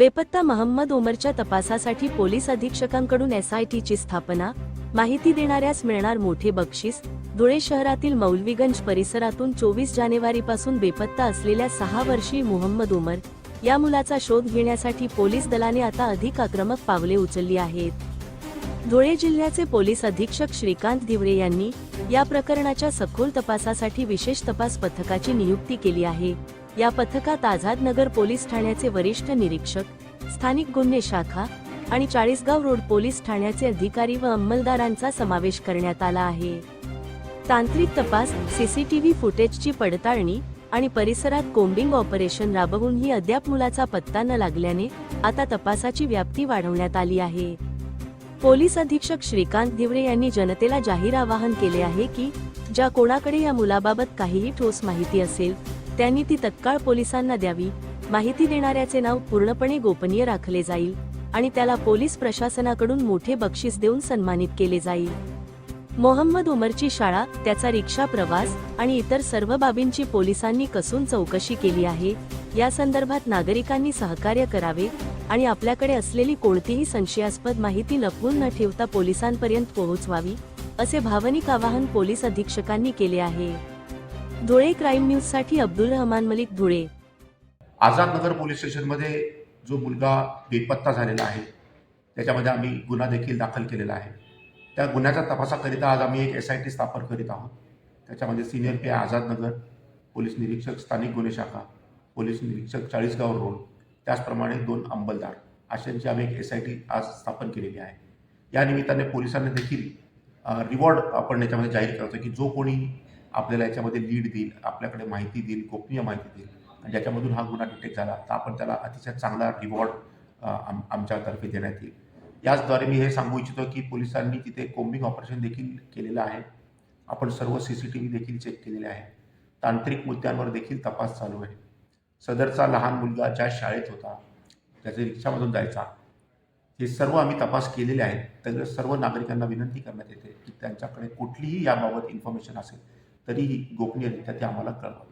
बेपत्ता महम्मद ओमरच्या तपासासाठी पोलीस अधीक्षकांकडून एसआयटीची स्थापना माहिती देणाऱ्यास मिळणार मोठे बक्षीस धुळे शहरातील मौलवीगंज परिसरातून चोवीस जानेवारीपासून बेपत्ता असलेल्या सहा वर्षीय मोहम्मद उमर या मुलाचा शोध घेण्यासाठी पोलीस दलाने आता अधिक आक्रमक पावले उचलली आहेत. धुळे जिल्ह्याचे पोलीस अधीक्षक श्रीकांत धिवरे यांनी या प्रकरणाच्या सखोल तपासासाठी विशेष तपास पथकाची नियुक्ती केली आहे. या पथकात आझाद नगर पोलीस ठाण्याचे वरिष्ठ निरीक्षक स्थानिक गुन्हे शाखा आणि चाळीसगाव रोड पोलीस ठाण्याचे अधिकारी व अंमलदारांचा समावेश करण्यात आला आहे. तांत्रिक तपास सीसीटीव्ही फुटेजची पडताळणी आणि परिसरात कोम्बिंग ऑपरेशन राबवूनही अद्याप मुलाचा पत्ता न लागल्याने आता तपासाची व्याप्ती वाढवण्यात आली आहे. पोलीस अधीक्षक श्रीकांत दिवरे यांनी जनतेला जाहीर आवाहन केले आहे की ज्या कोणाकडे या मुलाबाबत काहीही ठोस माहिती असेल त्यांनी ती तत्काळ पोलिसांना द्यावी. माहिती देणाऱ्याचे नाव पूर्णपणे गोपनीय राखले जाईल आणि त्याला पोलीस प्रशासनाकडून मोठे बक्षीस देऊन सन्मानित केले जाईल. मोहम्मद उमरची शाळा त्याचा रिक्षा प्रवास आणि इतर सर्व बाबींची पोलिसांनी कसून चौकशी केली आहे. या संदर्भात नागरिकांनी सहकार्य करावे आणि आपल्याकडे असलेली कोणतीही संशयास्पद माहिती लपवून न ठेवता पोलिसांपर्यंत पोहोचवावी असे भावनिक आवाहन पोलीस अधीक्षकांनी केले आहे. धुळे क्राईम न्यूजसाठी अब्दुल रहमान मलिक धुळे. आझाद नगर पोलीस स्टेशनमध्ये जो मुलगा बेपत्ता झालेला आहे त्याच्यामध्ये आम्ही गुन्हा देखील दाखल केलेला आहे. त्या गुन्ह्याच्या तपासाकरिता आज आम्ही एक एस आय टी स्थापन करीत आहोत. त्याच्यामध्ये senior P I Azad Nagar police निरीक्षक स्थानिक गुन्हे शाखा पोलीस निरीक्षक चाळीसगाव रोड त्याचप्रमाणे दोन अंमलदार अशांची आम्ही एक एस आय टी आज स्थापन केलेली आहे. या निमित्ताने पोलिसांनी देखील रिवॉर्ड आपण याच्यामध्ये जाहीर करतो की जो कोणी आपल्याला याच्यामध्ये लीड देईल आपल्याकडे माहिती देईल गोपनीय माहिती देईल. आणि ज्याच्यामधून हा गुन्हा डिटेक्ट झाला तर आपण त्याला अतिशय चांगला रिवॉर्ड आम आमच्यातर्फे देण्यात येईल. याचद्वारे मी हे सांगू इच्छितो की पोलिसांनी तिथे कोम्बिंग ऑपरेशन देखील केलेलं आहे. आपण सर्व सी सी टी व्ही देखील चेक केलेले आहे. तांत्रिक मुद्द्यांवर देखील तपास चालू आहे. सदरचा लहान मुलगा ज्या शाळेत होता ज्याच्या रिक्षामधून जायचा. हे सर्व आम्ही तपास केलेले आहेत. तर सर्व नागरिकांना विनंती करण्यात येते की त्यांच्याकडे कुठलीही याबाबत इन्फॉर्मेशन असेल तरीही गोपनीयरित्या ते आम्हाला कळवा